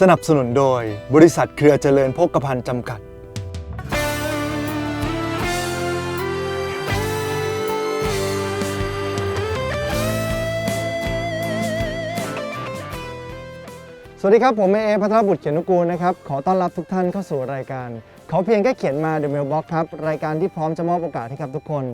สนับสนุนโดยบริษัทเครือเจริญโภคภัณฑ์จำกัด สวัสดีครับ ผมเอเอพัทรบุตรเขียนนุกูลนะครับ ขอต้อนรับทุกท่านเข้าสู่รายการ ขอเพียงแค่เขียนมา The Mailbox ครับ รายการที่พร้อมจะมอบโอกาสให้กับทุกคน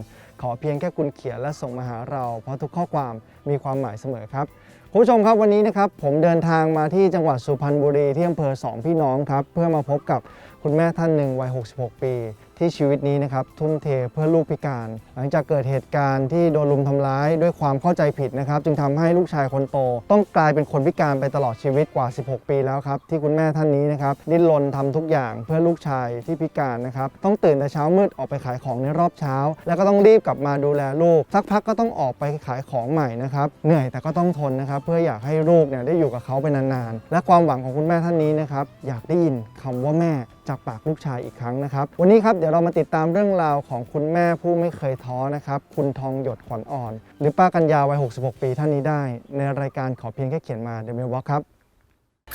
ขอเพียงแค่คุณเขียนและส่งมาหาเรา เพราะทุกข้อความมีความหมายเสมอครับ คุณผู้ชมครับวันนี้นะครับผมเดินทางมาที่จังหวัดสุพรรณบุรีที่อำเภอสองพี่น้องครับเพื่อมาพบกับคุณแม่ท่านหนึ่งวัย 66 ปี ที่ชีวิตนี้นะครับทุ่มเทเพื่อลูกพิการ หลังจากเกิดเหตุการณ์ที่โดนลุมทำร้ายด้วยความเข้าใจผิดนะครับ จึงทำให้ลูกชายคนโต ต้องกลายเป็นคนพิการไปตลอดชีวิตกว่า 16 ปีแล้วครับ ที่คุณแม่ท่านนี้นะครับดิ้นรนทำทุกอย่างเพื่อลูกชายที่พิการนะครับต้องตื่นแต่เช้ามืดออกไปขายของในรอบเช้า แล้วก็ต้องรีบกลับมาดูแลลูก สักพักก็ต้องออกไปขายของใหม่นะครับเหนื่อยแต่ก็ต้องทนนะครับเพื่ออยากให้ลูกเนี่ยได้อยู่กับเขาไปนานๆและความหวังของคุณแม่ท่านนี้นะครับอยากได้ยินคำว่าแม่จากปากลูกชายอีกครั้งนะครับ วันนี้ครับเดี๋ยวเรามาติดตามเรื่องราวของคุณแม่ผู้ไม่เคยท้อนะครับ คุณทองหยดขวัญอ่อน หรือป้ากัญญาวัย 66 ปีท่านนี้ได้ ในรายการขอเพียงแค่เขียนมาเดมิวอครับ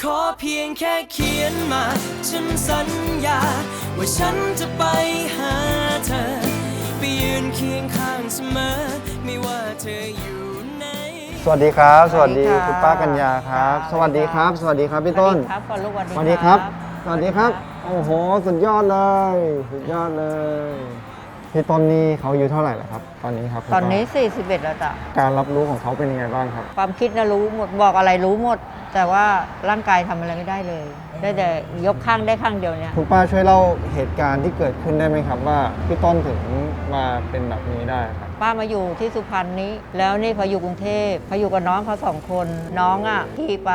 ขอเพียงแค่เขียนมา ฉันสัญญา ว่าฉันจะไปหาเธอ ไปยืนเคียงข้างเสมอ ไม่ว่าเธออยู่ไหน สวัสดีครับ สวัสดีสวัสดีค่ะคุณป้ากัญญาครับค่ะสวัสดีครับ สวัสดีครับพี่ต้นครับก่อนลูกสวัสดีสวัสดีครับ สวัสดีครับ โอ้โห สุดยอดเลย สุดยอดเลย พี่ต้นนี่เขาอายุเท่าไหร่แล้วครับ ตอนนี้ครับคุณตอนนี้ป้า41 แล้วจ้ะ การรับรู้ของเขาเป็นยังไงบ้างครับ ความคิดนะรู้หมดบอกอะไรรู้หมด แต่ว่าร่างกายทำอะไรไม่ได้เลย ได้แต่ยกข้างได้ข้างเดียวเนี่ย คุณป้าช่วยเล่าเหตุการณ์ที่เกิดขึ้นได้ไหมครับ ว่าพี่ต้นถึงมาเป็นแบบนี้ได้ครับ ป้ามาอยู่ที่สุพรรณนี้ แล้วนี่พออยู่กรุงเทพพออยู่กับน้องเขาสองคน น้องอะขี่ไป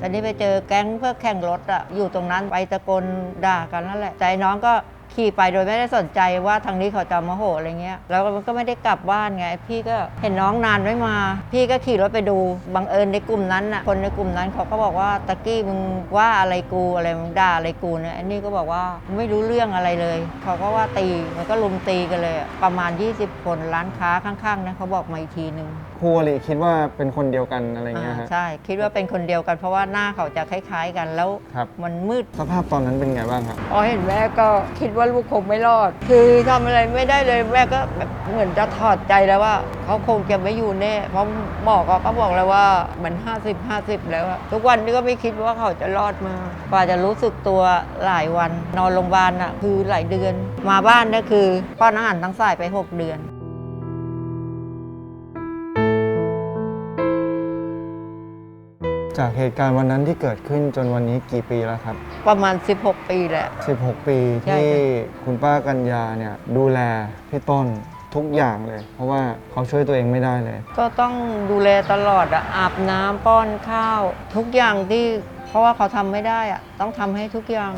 ตอนนี้ไปเจอแก๊งเพื่อแข่งรถอะอยู่ตรงนั้นไปตะโกนด่ากันนั่นแหละใจน้องก็ ขี่ไปโดยไม่ได้สนใจว่าทางนี้เขาจะมาโหอะไรเงี้ยแล้วมันก็ไม่ได้กลับบ้านไง พี่ก็เห็นน้องนานไม่มา พี่ก็ขี่รถไปดูบังเอิญในกลุ่มนั้นน่ะคนในกลุ่มนั้นเขาก็บอกว่าตะกี้มึงว่าอะไรกูอะไรมึงด่าอะไรกูเนี่ยอันนี้ก็บอกว่าไม่รู้เรื่องอะไรเลย เขาก็ว่าตีมันก็ลุมตีกันเลย ประมาณ 20 คนร้านค้าข้างๆนะเขาบอกมาอีกทีหนึ่ง ครูอริคิดว่าเป็นคนเดียวกันอะไรเงี้ยอ่าฮะ ใช่ คิดว่าเป็นคนเดียวกันเพราะว่าหน้าเขาจะคล้าย ๆ กันแล้วครับ มันมืด สภาพตอนนั้นเป็นไงบ้างครับ พอเห็นแม่ก็คิดว่าลูกคงไม่รอด คือทำอะไรไม่ได้เลยแม่ก็แบบเหมือนจะถอดใจแล้วว่า เขาคงจะไม่อยู่แน่เพราะหมอก็บอกแล้วว่ามัน 50 50 แล้วอะทุกวันนี้ก็ไม่คิดว่าเขาจะรอดมากว่าจะรู้สึกตัวหลายวันนอนโรงพยาบาลน่ะคือหลายเดือน มาบ้านเนี่ยคือป้อนอาหารทั้งสายไป 6 เดือน จากเหตุการณ์วันนั้นที่เกิดขึ้นจนวันนี้กี่ปีแล้วครับ ประมาณ 16 ปีแหละ 16 ปีใช่ที่ค่ะ คุณป้ากัญญาเนี่ยดูแลพี่ต้นทุกอย่างเลย เพราะว่าเขาช่วยตัวเองไม่ได้เลย ก็ต้องดูแลตลอดอะอาบน้ำป้อนข้าว ทุกอย่างที่เพราะว่าเขาทำไม่ได้อะต้องทำให้ทุกอย่าง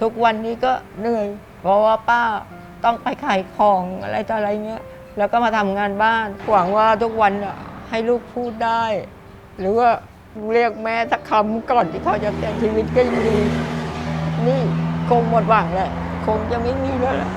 ทุกวันนี้ก็เหนื่อย เพราะว่าป้า ต้องไปขายของอะไรต่ออะไรเงี้ย แล้วก็มาทำงานบ้าน หวังว่าทุกวันน่ะให้ลูกพูดได้ หรือว่าเรียกแม่สักคำก่อนที่เขาจะเสียชีวิตก็ยังดี นี่คงหมดหวังแหละ คงจะไม่มีแล้วแหละ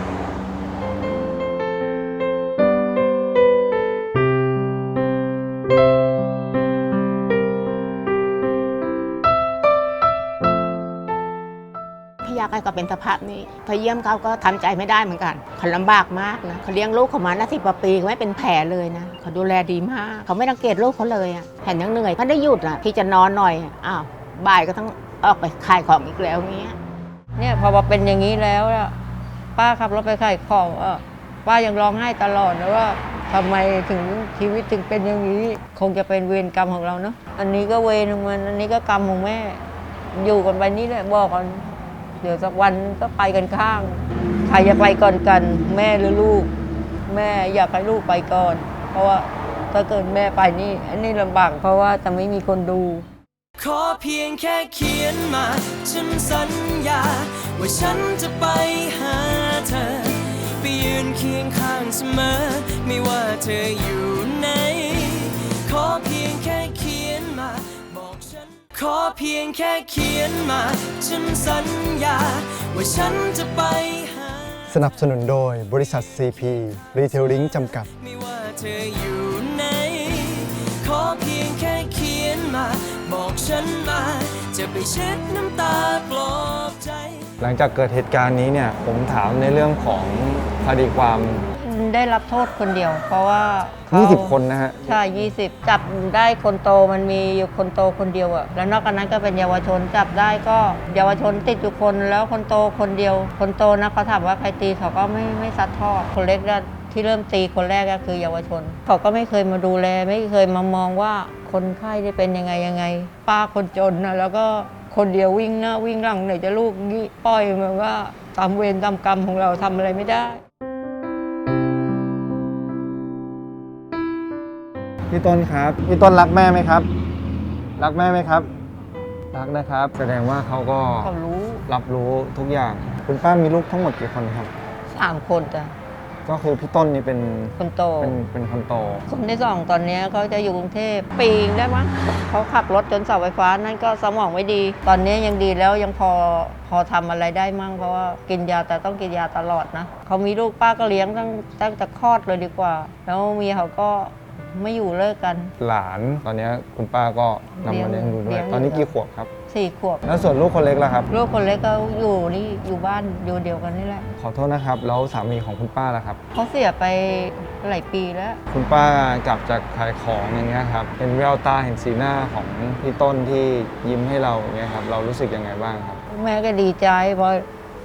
พี่ยาก็เป็นสภาพนี้พอเยี่ยมเขาก็ทำใจไม่ได้เหมือนกันเขาลำบากมากนะเขาเลี้ยงลูกเขามานะสิบกว่าปีไม่เป็นแผลเลยนะเขาดูแลดีมากเขาไม่รังเกียจลูกเขาเลยอะเห็นยังเหนื่อยเขาได้หยุดอะพี่จะนอนหน่อยอ้าวบ่ายก็ต้องออกไปขายของอีกแล้วเงี้ยเนี่ยพอมาเป็นอย่างนี้แล้วป้าขับรถไปขายของป้ายังร้องไห้ตลอดนะว่าทำไมถึงชีวิตถึงเป็นอย่างนี้ คงจะเป็นเวรกรรมของเราเนาะอันนี้ก็เวรของมัน อันนี้ก็กรรมของแม่ อยู่กันไปนี่แหละบอกกัน เดี๋ยวสักวันก็ไปกันข้างใครจะไปก่อนกัน แม่หรือลูก แม่อยากให้ลูกไปก่อน เพราะว่าถ้าเกิดแม่ไปนี่อันนี้ลำบากเพราะว่าจะไม่มีคนดู ขอเพียงแค่เขียนมา ฉันสัญญา ว่าฉันจะไปหาเธอ ไปยืนเคียงข้างเสมอ ไม่ว่าเธออยู่ไหนขอเพียงแค่เขียนมาบอกฉัน ขอเพียงแค่เขียนมา ฉันสัญญา ว่าฉันจะไปหา สนับสนุนโดยบริษัท CP Retailing จำกัด ไม่ว่าเธออยู่ไหน ขอเพียงแค่เขียนมา บอกฉันมา จะไปเช็ดน้ำตาปลอบใจ หลังจากเกิดเหตุการณ์นี้เนี่ยผมถามในเรื่องของคดีความ ได้รับโทษคนเดียว เพราะว่าเขา20 คนนะฮะ ใช่20จับได้คนโตมันมีอยู่คนโตคนเดียวอะแล้วนอกจากนั้นก็เป็นเยาวชนจับได้ก็เยาวชนติดอยู่คนแล้วคนโตคนเดียว คนโตนะเขาถามว่าใครตีเขาก็ไม่ไม่ซัดทอดคนเล็กก็ที่เริ่มตีคนแรกก็คือเยาวชน เขาก็ไม่เคยมาดูแล ไม่เคยมามองว่าคนไข้ได้เป็นยังไงยังไง ป้าคนจนนะแล้วก็คนเดียววิ่งหน้าวิ่งหลังไหนจะลูกงี้ปล่อยเหมือนว่าตามเวรตามกรรมของเราทำอะไรไม่ได้ พี่ต้นครับพี่ต้นรักแม่ไหมครับ รักแม่ไหมครับ รักนะครับ แสดงว่าเขาก็เขารู้รับรู้ทุกอย่าง คุณป้ามีลูกทั้งหมดกี่คนครับ สามคนจ้ะก็คือพี่ต้นนี่เป็นคนโตเป็นเป็นคนโต คนที่สองตอนเนี้ยเขาจะอยู่กรุงเทพปีงได้มั้งเขาขับรถจนเสาไฟฟ้านั่นก็สมองไม่ดี ตอนนี้ยังดีแล้วยังพอพอทำอะไรได้มั่งเพราะว่ากินยาแต่ต้องกินยาตลอดนะเขามีลูกป้าก็เลี้ยงตั้งตั้งแต่คลอดเลยดีกว่า แล้วเมียเขาก็ ไม่อยู่เลิกกัน หลานตอนนี้คุณป้าก็นำมาเลี้ยงดูด้วเลี้ยยง ตอนนี้กี่ขวบครับ สี่ขวบแล้วส่วนลูกคนเล็กล่ะครับ ลูกคนเล็กก็อยู่นี่อยู่บ้านอยู่เดียวกันนี่แหละขอโทษนะครับ แล้วสามีของคุณป้าล่ะครับ เขาเสียไปหลายปีแล้ว คุณป้ากลับจากขายของอย่างเงี้ยครับเห็นแววตาเห็นสีหน้าของพี่ต้นที่ยิ้มให้เราอย่างเงี้ยครับเรารู้สึกยังไงบ้างครับ แม่ก็ดีใจเพราะ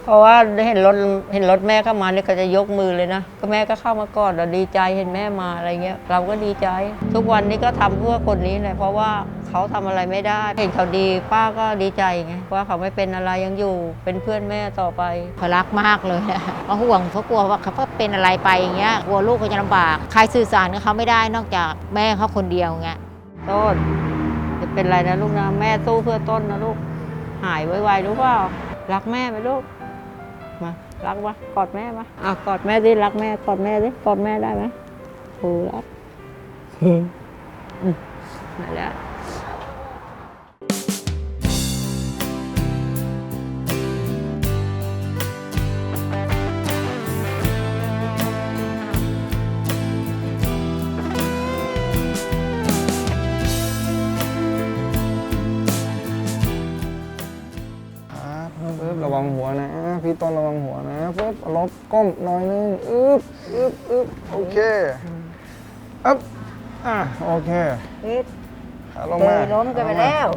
เพราะว่าเห็นรถเห็นรถแม่เข้ามาเนี่ยก็จะยกมือเลยนะก็แม่ก็เข้ามากอดเราดีใจเห็นแม่มาอะไรเงี้ยเราก็ดีใจ ทุกวันนี้ก็ทำเพื่อคนนี้เลยเพราะว่าเขาทำอะไรไม่ได้ เห็นเขาดีป้าก็ดีใจไงว่าเขาไม่เป็นอะไรยังอยู่เป็นเพื่อนแม่ต่อไปเขารักมากเลยนะเขาห่วงเขากลัวว่าเขาเป็นอะไรไปอย่างเงี้ยกลัวลูกเขาจะลำบากใครสื่อสารกับเขาไม่ได้นอกจากแม่เขาคนเดียวเงี้ยต้นจะเป็นไรนะลูกนะแม่สู้เพื่อต้นนะลูกหายไวๆรู้เปล่ารักแม่ไหมลูกมา รักปะกอดแม่ปะอะกอดแม่ดิรักแม่กอดแม่ดิกอดแม่ได้ไหมโอ้รักอืมนั่นแหละ นะพี่ต้นระวังหัวนะปึ๊บลบก้มหน่อยนึงอึ๊บอึ๊บอึ๊บโอเคอึ๊บอะโอเคนิดขาลงเคมายล้มกันไปแล้ว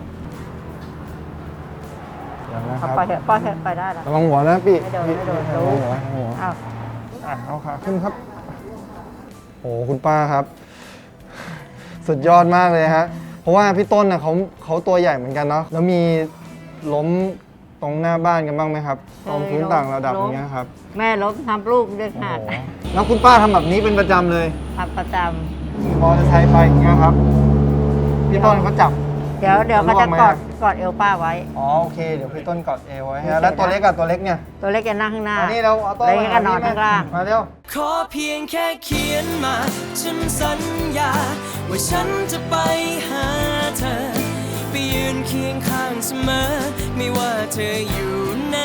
เดี๋ยวนะคเอารับไปเถอะปล่อยเถอะไปได้แล้วระวังหัวนะพี่ไม่โดนพี่ไม่โดนระวังหัวระวังหัวอ้าวอะเอาขาขึ้นครับโอ้คุณป้าครับ สุดยอดมากเลยฮะเพราะว่าพี่ต้นนะเขาเขาตัวใหญ่เหมือนกันเนาะแล้วมีล้ม ตรงหน้าบ้านกันบ้างไหมครับตรงพื้นต่างระดับอย่างเงี้ยครับ แม่ล้มทำลูกด้วยโอ้ขาดโหแล้วคุณป้าทำแบบนี้เป็นประจำเลยทำประจขี่มอเตอร์ไซค์ไปอย่างเงี้ยครับ พี่ต้นเขาจับำเดี๋ยวเดี๋ยวเขาจะร่วงไหมกอดอะกอดเอวป้าไว้ อ๋อโอเคเดี๋ยวพี่ต้นกอดเอวไว้โอเคฮะแล้วตัวเล็กกับตัวเล็กเนี่ยตัวเล็กจะนั่งข้างหน้าอันนี้เราเอาโต้แล้วนี่ก็นอนข้างล่าง มาเร็ว ขอเพียงแค่เขียนมา ฉันสัญญา ว่าฉันจะไปหาเธอไป ยืนเคียงข้างเสมอ ไม่ว่าเธออยู่ไหน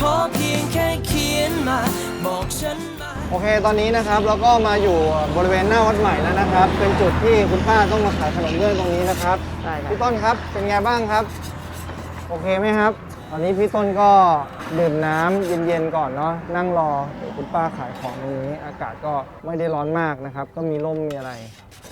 ขอเพียงแค่เขียนมา บอกฉันมา โอเค ตอนนี้นะครับเราก็มาอยู่บริเวณหน้าวัดใหม่แล้วนะครับ เป็นจุดที่คุณป้าต้องมาขายขนมเบื้องตรงนี้นะครับได้ค่ะพี่ต้นครับ เป็นไงบ้างครับ โอเคไหมครับ ตอนนี้พี่ต้นก็ดื่มน้ำเย็นๆก่อนเนาะ นั่งรอเดี๋ยวคุณป้าขายของตรงนี้ อากาศก็ไม่ได้ร้อนมากนะครับ ก็มีร่มมีอะไร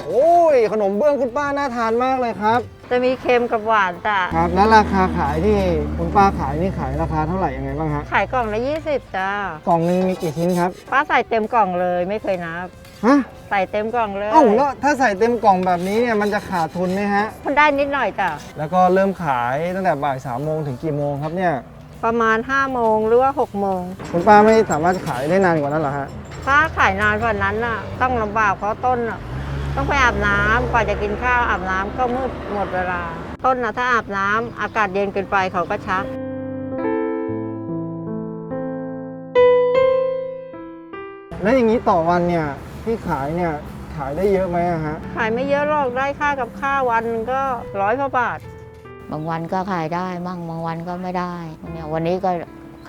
โอ้ย ขนมเบื้องคุณป้าน่าทานมากเลยครับ จะมีเค็มกับหวานจ้ะครับ แล้วราคาขายที่คุณป้าขายนี่ขายราคาเท่าไหร่ยังไงบ้างฮะ ขายกล่องละ 20จ้ากล่องหนึงมีกี่ชิ้นครับ ป้าใส่เต็มกล่องเลยไม่เคยนับ ฮะ ใส่เต็มกล่องเลยเอ้าแล้วถ้าใส่เต็มกล่องแบบนี้เนี่ยมันจะขาดทุนไหมฮะ มันได้นิดหน่อยจ้ะแล้วก็เริ่มขายตั้งแต่บ่ายสามโมงถึงกี่โมงครับเนี่ย ประมาณ5โมงหรือว่า6โมงคุณป้าไม่สามารถขายได้นานกว่านั้นเหรอฮะ ถ้าขายนานกว่านั้นน่ะ ต้องลำบากเพราะต้นน่ะ ต้องไปอาบน้ำกว่าจะกินข้าวอาบน้ำก็มืดหมดเวลา ต้นนะถ้าอาบน้ำอากาศเย็นเกินไปเขาก็ชัก แล้วอย่างนี้ต่อวันเนี่ยที่ขายเนี่ยขายได้เยอะไหมอะฮะ ขายไม่เยอะหรอกได้ค่ากับข้าววันหนึ่งก็ร้อยกว่าบาท บางวันก็ขายได้มั่งบางวันก็ไม่ได้เนี่ยวันนี้ก็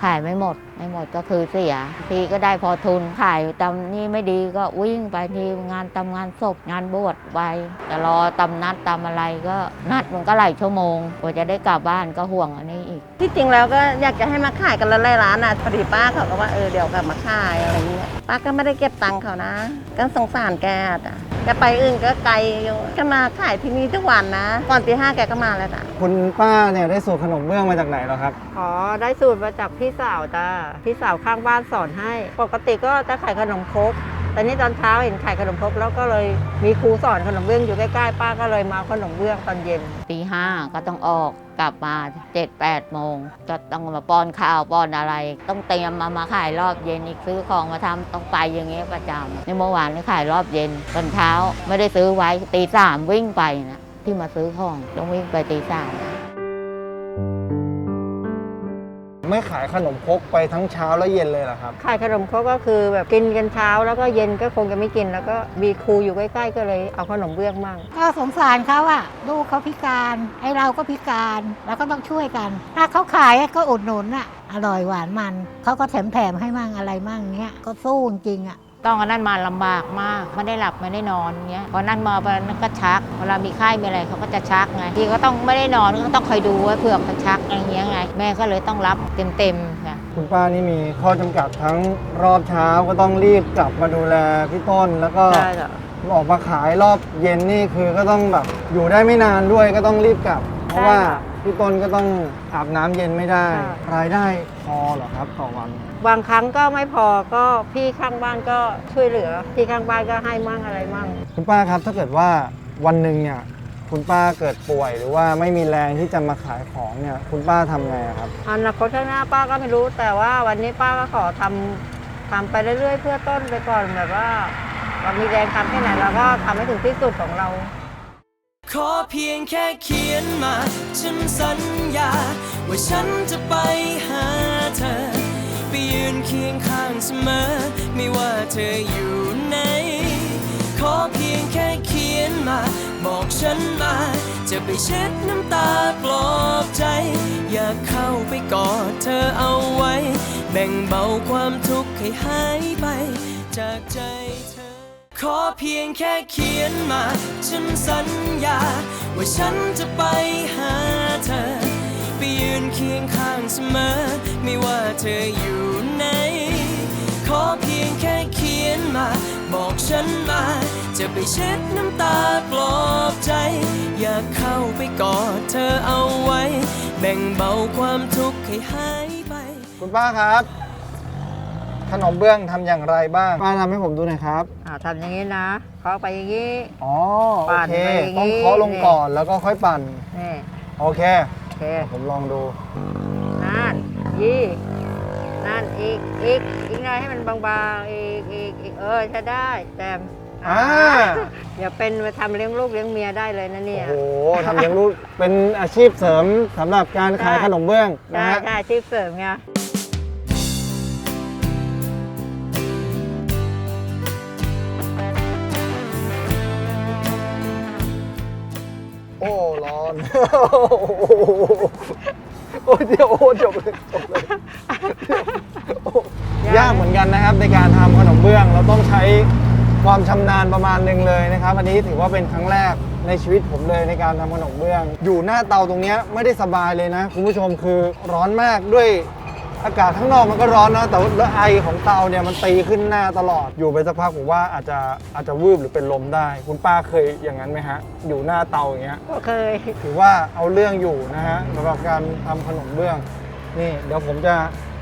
ขายไม่หมด ไม่หมดก็คือเสีย ทีก็ได้พอทุน ขายตำนี่ไม่ดีก็วิ่งไปทีงานตำงานศพงานบวชไปแต่รอตำนัดตำอะไรก็นัดมันก็หลายชั่วโมงกว่าจะได้กลับบ้านก็ห่วงอันนี้อีก ที่จริงแล้วก็อยากจะให้มาขายกันละหลายร้านอะพอดีป้าเขาก็ว่าเออเดี๋ยวกลับมาขายอะไรเงี้ยป้าก็ไม่ได้เก็บตังค์เขานะ ก็สงสารแกอะ แกไปอื่นก็ไกลอยู่ก็มาขายที่นี่ทุกวันนะ ก่อนตีห้าแกก็มาแล้วจ้ะคุณป้าเนี่ยได้สูตรขนมเบื้องมาจากไหนเหรอครับ อ๋อ ได้สูตรมาจากพี่สาวจ้าพี่สาวข้างบ้านสอนให้ ปกติก็จะขายขนมครก ต่นี่ตอนเช้าเห็นขายขนมครกแล้วก็เลยมีครูสอนขนมเบื้องอยู่ใกล้ๆป้าก็เลยมาขนมเบื้องตอนเย็นตีห้าก็ต้องออกกลับมาเจ็ดแปดโมงก็ต้องมาป้อนข้าวป้อนอะไร ต้องเตรียมมามาขายรอบเย็นอีกซื้อของมาทำต้องไปอย่างเงี้ยประจำในเมื่อวานนี่ขายรอบเย็นตอนเช้าไม่ได้ซื้อไว้ตีสามวิ่งไปนะที่มาซื้อของต้องวิ่งไปตีสาม ไม่ขายขนมครกไปทั้งเช้าและเย็นเลยเหรอครับ ขายขนมครกก็คือแบบกินกันเช้าแล้วก็เย็นก็คงจะไม่กิน แล้วก็มีครูอยู่ใกล้ๆก็เลยเอาขนมเบื้องมั่งก็สงสารเขาอะลูกเขาพิการไอ้เราก็พิการแล้วก็ต้องช่วยกัน ถ้าเขาขายก็อุดหนุนอะอร่อยหวานมันเขาก็แถมแถมๆให้มั่งอะไรมั่งเงี้ยก็สู้จริงๆอะ ต้องเอานั่นมาลำบากมากไม่ได้หลับไม่ได้นอนเงี้ยพอนั่นมาพอนั้นก็ชักเวลามีไข้มีอะไรเขาก็จะชักไงทีก็ต้องไม่ได้นอนก็ต้องคอยดูไว้เผื่อเขาชักอะไรเงี้ยไง แม่ก็เลยต้องรับเต็มๆค่ะคุณป้านี่มีข้อจำกัดทั้งรอบเช้าก็ต้องรีบกลับมาดูแลพี่ต้นแล้วก็ใช่จ้ะออกมาขายรอบเย็นนี่คือก็ต้องแบบอยู่ได้ไม่นานด้วยก็ต้องรีบกลับ เพราะว่าพี่ต้นก็ต้องอาบน้ำเย็นไม่ได้ รายได้พอเหรอครับต่อวัน บางครั้งก็ไม่พอก็พี่ข้างบ้านก็ช่วยเหลือ พี่ข้างบ้านก็ให้มั่งอะไรมั่ง คุณป้าครับถ้าเกิดว่าวันหนึ่งเนี่ยคุณป้าเกิดป่วยหรือว่าไม่มีแรงที่จะมาขายของเนี่ยคุณป้าทำไงอะครับ อนาคตข้างหน้าป้าก็ไม่รู้ แต่ว่าวันนี้ป้าก็ขอทำทำไปเรื่อยๆ เพื่อต้นไปก่อนแบบว่าเรามีแรงทำแค่ไหนเราก็ทำให้ถึงที่สุดของเรา ขอเพียงแค่เขียนมา ฉันสัญญา ว่าฉันจะไปหา ธออยู่ไหน ขอเพียงแค่เขียนมา บอกฉันมา จะไปเช็ดน้ำตาปลอบใจ อยากเข้าไปกอดเธอเอาไว้ แบ่งเบาความทุกข์ให้หายไป จากใจเธอ ขอเพียงแค่เขียนมา ฉันสัญญา ว่าฉันจะไปหาเธอ ไปยืนเคียงข้างเสมอ ไม่ว่าเธออยู่ไหน ขอเพียงแค่เขียนมา บอกฉันมา จะไปเช็ดน้ำตาปลอบใจ อยากเข้าไปกอดเธอเอาไว้ แบ่งเบาความทุกข์ให้หายไป คุณป้าครับ ขนมเบื้องทำอย่างไรบ้าง ป้าทำให้ผมดูหน่อยครับ อ่าทำอย่างนี้นะเคาะไปอย่างนี้ อ๋อ โอปั่นเคไปอย่างนี้ ต้องเคาะลงก่อนแล้วก็ค่อยปั่น นี่โอเค โอเคผมลองดู นั่นยี่ นั่นอีกอีกอีกหน่อยให้มันบางๆอีกอีกอีกเออจะได้แต้มอ่าอย่าเป็นมาทำเลี้ยงลูกเลี้ยงเมียได้เลยนะเนี่ย โอ้โหทำเลี้ยงลูกเป็นอาชีพเสริมสำหรับการขายขนมเบื้องนะใช่ฮะ ใช่อาชีพเสริมไงโอ้ร้อน โอ้เดี๋ยวโอ้จบเลยจบเลยโอ้ยากเหมือนกันนะครับในการทำขนมเบื้องเราต้องใช้ความชำนาญประมาณหนึ่งเลยนะครับ อันนี้ถือว่าเป็นครั้งแรกในชีวิตผมเลยในการทำขนมเบื้อง อยู่หน้าเตาตรงเนี้ยไม่ได้สบายเลยนะคุณผู้ชมคือร้อนมากด้วย อากาศข้างนอกมันก็ร้อนนะแต่ว่าไอของเตาเนี่ยมันตีขึ้นหน้าตลอดอยู่ไปสักพักผมว่าอาจจะอาจจะวืบหรือเป็นลมได้ คุณป้าเคยอย่างนั้นไหมฮะ อยู่หน้าเตาอย่างเงี้ยก็เคย ถือว่าเอาเรื่องอยู่นะฮะสำหรับการทำขนมเบื้อง นี่เดี๋ยวผมจะ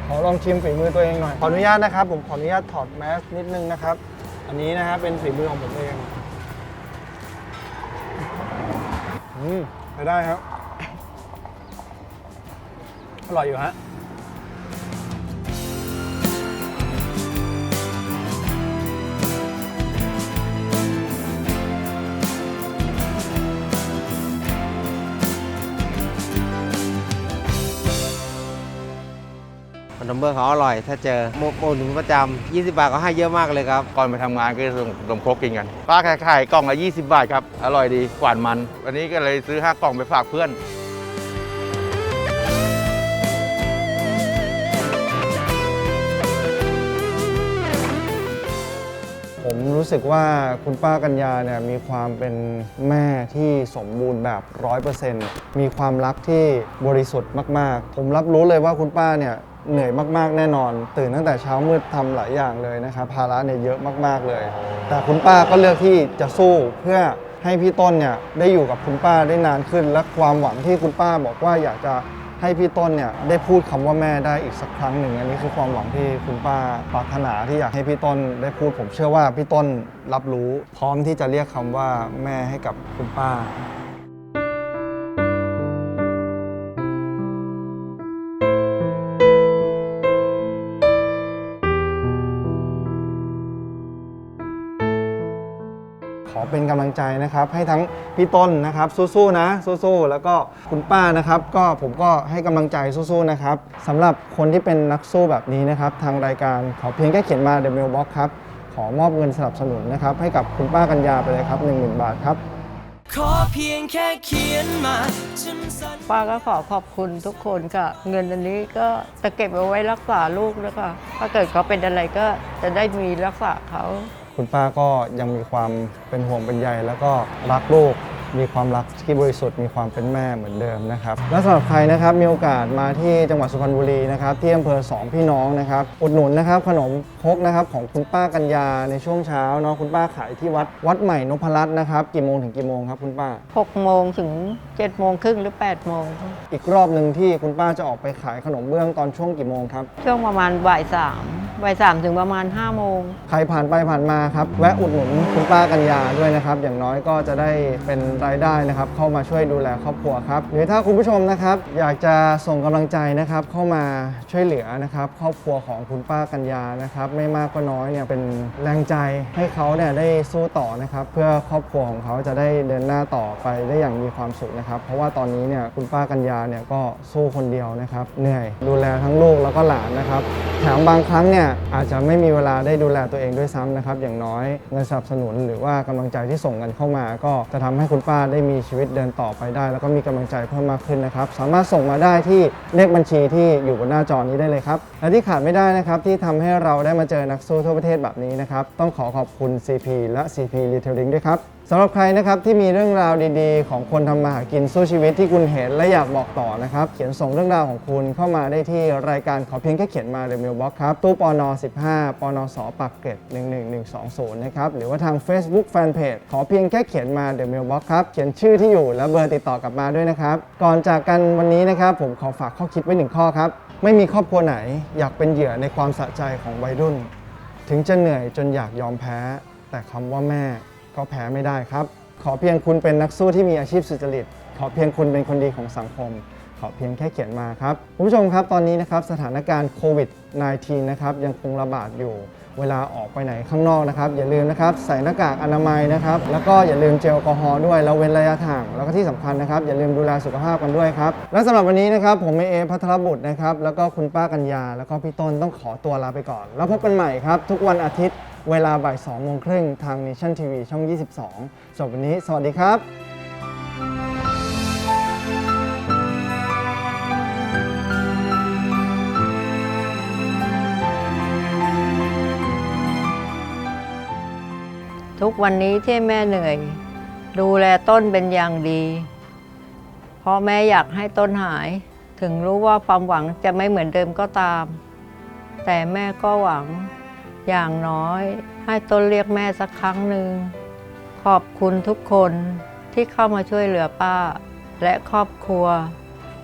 ขอลองชิมฝีมือตัวเองหน่อยขออนุญาตนะครับ ผมขออนุญาตถอดแมสนิดนึงนะครับ อันนี้นะฮะเป็นฝีมือของผมเองอืมไปได้ครับอร่อยอยู่ฮะ อร์เขาอร่อยถ้าเจอโมโมหนุนประจำ20 บาทก็ให้เยอะมากเลยครับ ก่อนไปทำงานก็จะส่งนมครกกินกัน ป้าขายขายกล่องละ 20 บาทครับ อร่อยดี หวานมัน วันนี้ก็เลยซื้อ 5 กล่องไปฝากเพื่อน ผมรู้สึกว่าคุณป้ากัญญาเนี่ยมีความเป็นแม่ที่สมบูรณ์แบบ 100%มีความรักที่บริสุทธิ์มาก ๆ ผมรับรู้เลยว่าคุณป้าเนี่ย เหนื่อยมากๆ แน่นอน ตื่นตั้งแต่เช้ามืดทำหลายอย่างเลยนะครับภาระเนี่ยเยอะมากๆเลย แต่คุณป้าก็เลือกที่จะสู้เพื่อให้พี่ต้นเนี่ยได้อยู่กับคุณป้าได้นานขึ้น และความหวังที่คุณป้าบอกว่าอยากจะให้พี่ต้นเนี่ยได้พูดคำว่าแม่ได้อีกสักครั้งหนึ่งอันนี้คือความหวังที่คุณป้าปรารถนาที่อยากให้พี่ต้นได้พูด ผมเชื่อว่าพี่ต้นรับรู้ พร้อมที่จะเรียกคำว่าแม่ให้กับคุณป้า เป็นกำลังใจนะครับ ให้ทั้งพี่ต้นนะครับสู้ๆนะสู้ๆแล้วก็คุณป้านะครับ ก็ผมก็ให้กำลังใจสู้ๆนะครับสำหรับคนที่เป็นนักสู้แบบนี้นะครับ ทางรายการขอเพียงแค่เขียนมา The Mailbox ครับขอมอบเงินสนับสนุนนะครับให้กับคุณป้ากัญญาไปเลยครับ 10,000 บาทครับขอเพียงแค่เขียนมาฉันสัญป้าก็ขอขอบคุณทุกคนค่ะ เงินอันนี้ก็จะเก็บเอาไว้รักษาลูกนะคะถ้าเกิดเขาเป็นอะไรก็จะได้มีรักษาเขา คุณป้าก็ยังมีความเป็นห่วงเป็นใยแล้วก็รักลูก มีความรักที่บริสุทธิ์มีความเป็นแม่เหมือนเดิมนะครับและสำหรับใครนะครับมีโอกาสมาที่จังหวัดสุพรรณบุรีนะครับที่อำเภอสองพี่น้องนะครับอุดหนุนนะครับขนมครกนะครับของคุณป้ากัญญาในช่วงเช้าเนาะคุณป้าขายที่วัดวัดใหม่นพรัตน์นะครับกี่โมงถึงกี่โมงครับคุณป้า 6โมงถึง7โมงครึ่งหรือ8โมงอีกรอบหนึ่งที่คุณป้าจะออกไปขายขนมเบื้องตอนช่วงกี่โมงครับ ช่วงประมาณบ่ายสามบ่ายสามถึงประมาณ5โมง ใครผ่านไปผ่านมาครับ แวะอุดหนุนคุณป้ากัญญาด้วยนะครับ อย่างน้อยก็จะได้เป็นรายได้นะครับ เข้ามาช่วยดูแลครอบครัวครับหรือถ้าคุณผู้ชมนะครับอยากจะส่งกำลังใจนะครับเข้ามาช่วยเหลือนะครับครอบครัวของคุณป้ากัญญานะครับไม่มากก็น้อยเนี่ยเป็นแรงใจให้เขาเนี่ยได้สู้ต่อนะครับเพื่อครอบครัวของเขาจะได้เดินหน้าต่อไปได้อย่างมีความสุขนะครับ เพราะว่าตอนนี้เนี่ยคุณป้ากัญญาเนี่ยก็สู้คนเดียวนะครับเหนื่อยดูแลทั้งลูกแล้วก็หลานนะครับแถมบางครั้งเนี่ยอาจจะไม่มีเวลาได้ดูแลตัวเองด้วยซ้ำนะครับอย่างน้อยเงินสนับสนุนหรือว่ากำลังใจที่ส่งกันเข้ามา ก็จะทำให้คุณป้าได้มีชีวิตเดินต่อไปได้ แล้วก็มีกำลังใจเพิ่มมากขึ้นนะครับ สามารถส่งมาได้ที่เลขบัญชีที่อยู่บนหน้าจอนี้ได้เลยครับ และที่ขาดไม่ได้นะครับที่ทำให้เราได้มาเจอนักสู้ทั่วประเทศแบบนี้นะครับ ต้องขอขอบคุณ CP และ CP Retailing ด้วยครับ สำหรับใครนะครับที่มีเรื่องราวดีๆ ของคนทำมาหากินสู้ชีวิตที่คุณเห็นและอยากบอกต่อนะครับเขียนส่งเรื่องราวของคุณเข้ามาได้ที่รายการขอเพียงแค่เขียนมา The Mailbox ครับตู้ปอน15ปอนสปากเกร็ด11120นะครับหรือว่าทาง Facebook Fanpage ขอเพียงแค่เขียนมา The Mailbox ครับเขียนชื่อที่อยู่และเบอร์ติดต่อกลับมาด้วยนะครับก่อนจากกันวันนี้นะครับผมขอฝากข้อคิดไว้หนึ่งข้อครับไม่มีครอบครัวไหน อยากเป็นเหยื่อในความสะใจของวัยรุ่น ถึงจะเหนื่อยจนอยากยอมแพ้ แต่คำว่าแม่ ก็แพ้ไม่ได้ครับ ขอเพียงคุณเป็นนักสู้ที่มีอาชีพสุจริต ขอเพียงคุณเป็นคนดีของสังคม ขอเพียงแค่เขียนมาครับคุณผู้ชมครับตอนนี้นะครับสถานการณ์โควิด -19 นะครับยังคงระบาดอยู่ เวลาออกไปไหนข้างนอกนะครับ อย่าลืมนะครับใส่หน้ากากอนามัยนะครับ แล้วก็อย่าลืมเจลแอลกอฮอล์ด้วยแล้วเว้นระยะห่างแล้วก็ที่สำคัญนะครับ อย่าลืมดูแลสุขภาพกันด้วยครับ และสำหรับวันนี้นะครับ ผมเอพัทรบุตรนะครับ แล้วก็คุณป้ากัญญา แล้วก็พี่ต้นต้องขอตัวลาไปก่อน แล้วพบกันใหม่ครับ ทุกวันอาทิตย์เวลาบ่าย2โมงครึ่งทาง Nation TV ช่อง 22สำหรับวันนี้ สวัสดีครับ ทุกวันนี้ที่แม่เหนื่อย ดูแลต้นเป็นอย่างดีเพราะแม่อยากให้ต้นหาย ถึงรู้ว่าความหวังจะไม่เหมือนเดิมก็ตาม แต่แม่ก็หวังอย่างน้อย ให้ต้นเรียกแม่สักครั้งหนึ่งขอบคุณทุกคนที่เข้ามาช่วยเหลือป้า และครอบครัว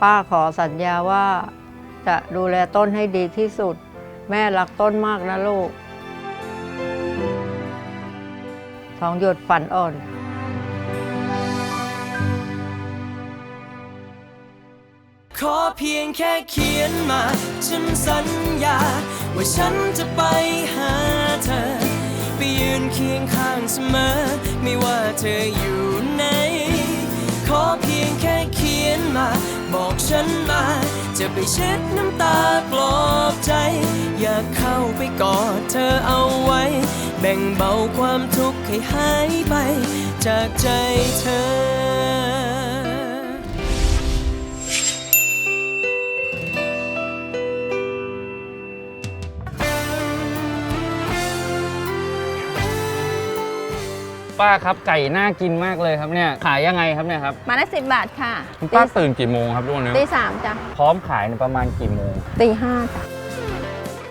ป้าขอสัญญาว่า จะดูแลต้นให้ดีที่สุด แม่รักต้นมากนะลูก ทองหยดฝันอ่อนขอเพียงแค่เขียนมา ฉันสัญญา ว่าฉันจะไปหาเธอ ไปยืนเคียงข้างเสมอ ไม่ว่าเธออยู่ไหนขอเพียง นนมา บอกฉันมา จะไปเช็ดน้ำตาปลอบใจ อยากเข้าไปกอดเธอเอาไว้ แบ่งเบาความทุกข์ให้หายไป จากใจเธอ ป้าครับไก่น่ากินมากเลยครับเนี่ยขายยังไงครับเนี่ยครับมาได้สิบบาทค่ะคุณป้าตื่นกี่โมงครับทุกวันนี้ตีสามจ้ะพร้อมขายในประมาณกี่โมง ตีห้าจ้ะ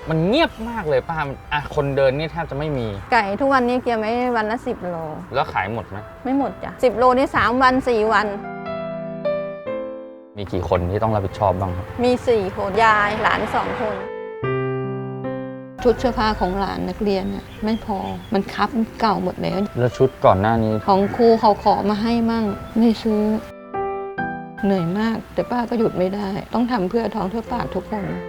มันเงียบมากเลยป้าอะคนเดินนี่แทบจะไม่มี ไก่ทุกวันนี้เกียร์ไม่วันละสิบโล แล้วขายหมดไหมไม่หมดจ้ะสิบโลนี่สามวันสี่วัน มีกี่คนที่ต้องรับผิดชอบบ้างครับมีสี่คนยายหลานสองคน ชุดเสื้อผ้าของหลานนักเรียนน่ะไม่พอมันคับมันเก่าหมดแล้ว แล้วชุดก่อนหน้านี้ ของครูเขาขอมาให้มั่งไม่ซื้อ เหนื่อยมากแต่ป้าก็หยุดไม่ได้ ต้องทำเพื่อท้องเพื่อปากทุกคนอ